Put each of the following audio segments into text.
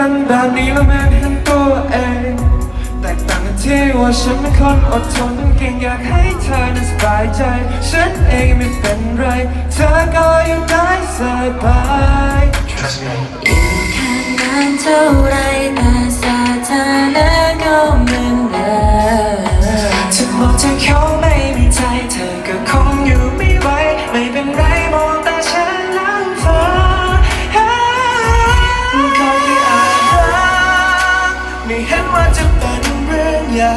เป็นแบบนี้แล้วไม่เห็นตัวเอง แตกต่างกันที่ว่าฉันเป็นคนอดทนเก่งอยากให้เธอนั้นสบายใจ ฉันเองไม่เป็นไร เธอก็ยังได้สบาย Trust me อยู่แค่นานเท่าไรแต่สถานะก็เหมือนเดิมจะบอกเธอเขา ไม่เห็นว่าจะเป็นเรื่องใหญ่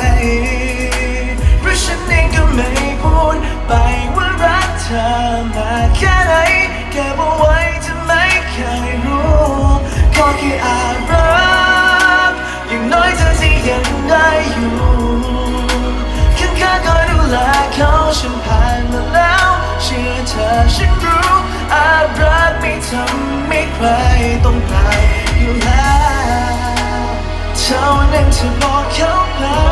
เพราะฉันเองก็ไม่พูดไปว่ารักเธอมาแค่ไหนแค่บอกไว้จะไม่เคยรู้ก็แค่อาจรักอย่างน้อยเธอที่ยังได้อยู่ข้างข้าก็ดูแลเขาฉันผ่านมาแล้ว เชื่อเธอฉันรู้ to mark your path.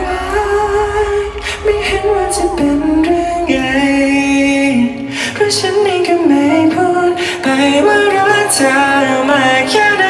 รักไม่เห็นว่าจะเป็นเรื่องใหญ่เพราะฉันเองก็ไม่พูดไปว่ารักเธอมาแค่ไหน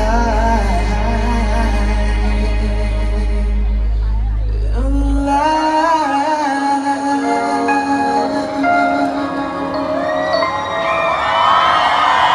side.